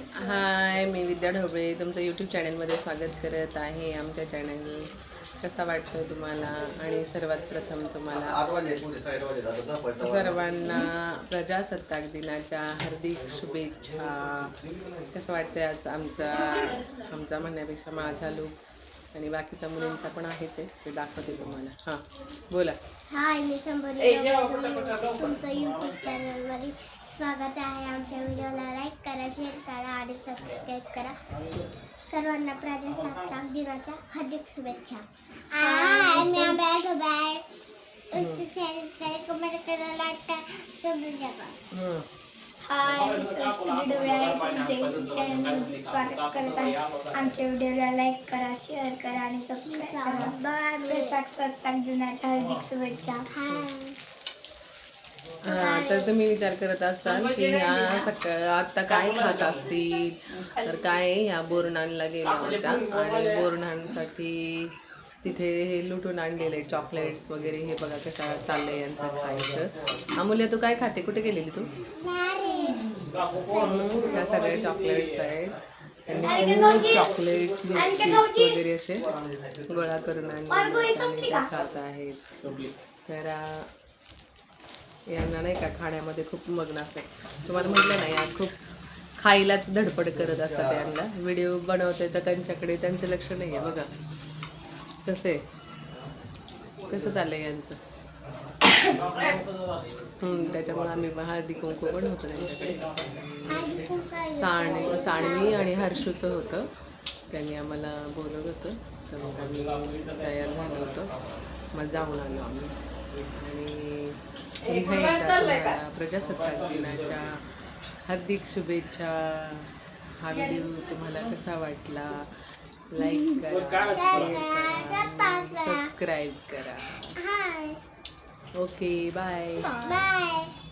हाय मी विद्या ढोबळे. तुमचं यूट्यूब चॅनलमध्ये स्वागत करत आहे आमच्या चॅनल कसा वाटतो तुम्हाला? आणि सर्वात प्रथम तुम्हाला सर्वांना प्रजासत्ताक दिनाच्या हार्दिक शुभेच्छा. कसं वाटतंय आज आमचा आमचा म्हणण्यापेक्षा माझा लूक आणि बाकीच्या मुलींचा पण आहेच आहे ते. दाखवते तुम्हाला. हां बोला. हाय मी तुमचं यूट्यूब चॅनलमध्ये स्वागत आहे आमच्या करा शेअर करा आणि सबस्क्राईब करा. सर्वांना प्रजासत्ताक दिनाच्या हार्दिक शुभेच्छा. बाय बाय कमेंट करा लाईक करा हं. हाय चॅनलमध्ये स्वागत करत आहे. आमच्या व्हिडिओला लाईक करा शेअर करा आणि सबस्क्राईब करा. प्रजासत्ताक दिनाच्या हार्दिक शुभेच्छा. हा, तर तुम्ही विचार करत असाल की ह्या सकाळ आता काय खात असतील? तर काय ह्या बोरणांना गेल्या होत्या? आणि बोरणांसाठी तिथे हे लुटून आणलेले चॉकलेट्स वगैरे हे बघा कशा चाललंय यांचं खायचं. अमूल्य तू काय खाते? कुठे गेलेली तू? ह्या सगळ्या चॉकलेट्स आहेत. त्यांनी चॉकलेट्स बिस्किट्स वगैरे असे गोळा करून आणले आणि खात आहेत. तर यांना नाही का खाण्यामध्ये खूप मग्न असतात तुम्हाला म्हटलं नाही या खूप खायलाच धडपड करत असतात यांना. व्हिडिओ बनवते तर त्यांच्याकडे त्यांचं लक्ष नाही आहे बघा. कसं आहे कसं चाललंय यांचं? हम्म, त्याच्यामुळे आम्ही हळदी कुंकू पण होतं त्यांच्याकडे. साणी साणवी आणि हर्षूचं होतं. त्यांनी आम्हाला बोलवलं होतं. तर मग आम्ही तयार झालो होतो. मग जाऊन आलो आम्ही. आणि पुन्हा एकदा तुम्हाला प्रजासत्ताक दिनाच्या हार्दिक शुभेच्छा. हा व्हिडिओ तुम्हाला कसा वाटला? लाईक करा शेअर करा सबस्क्राईब करा. हाय ओके बाय बाय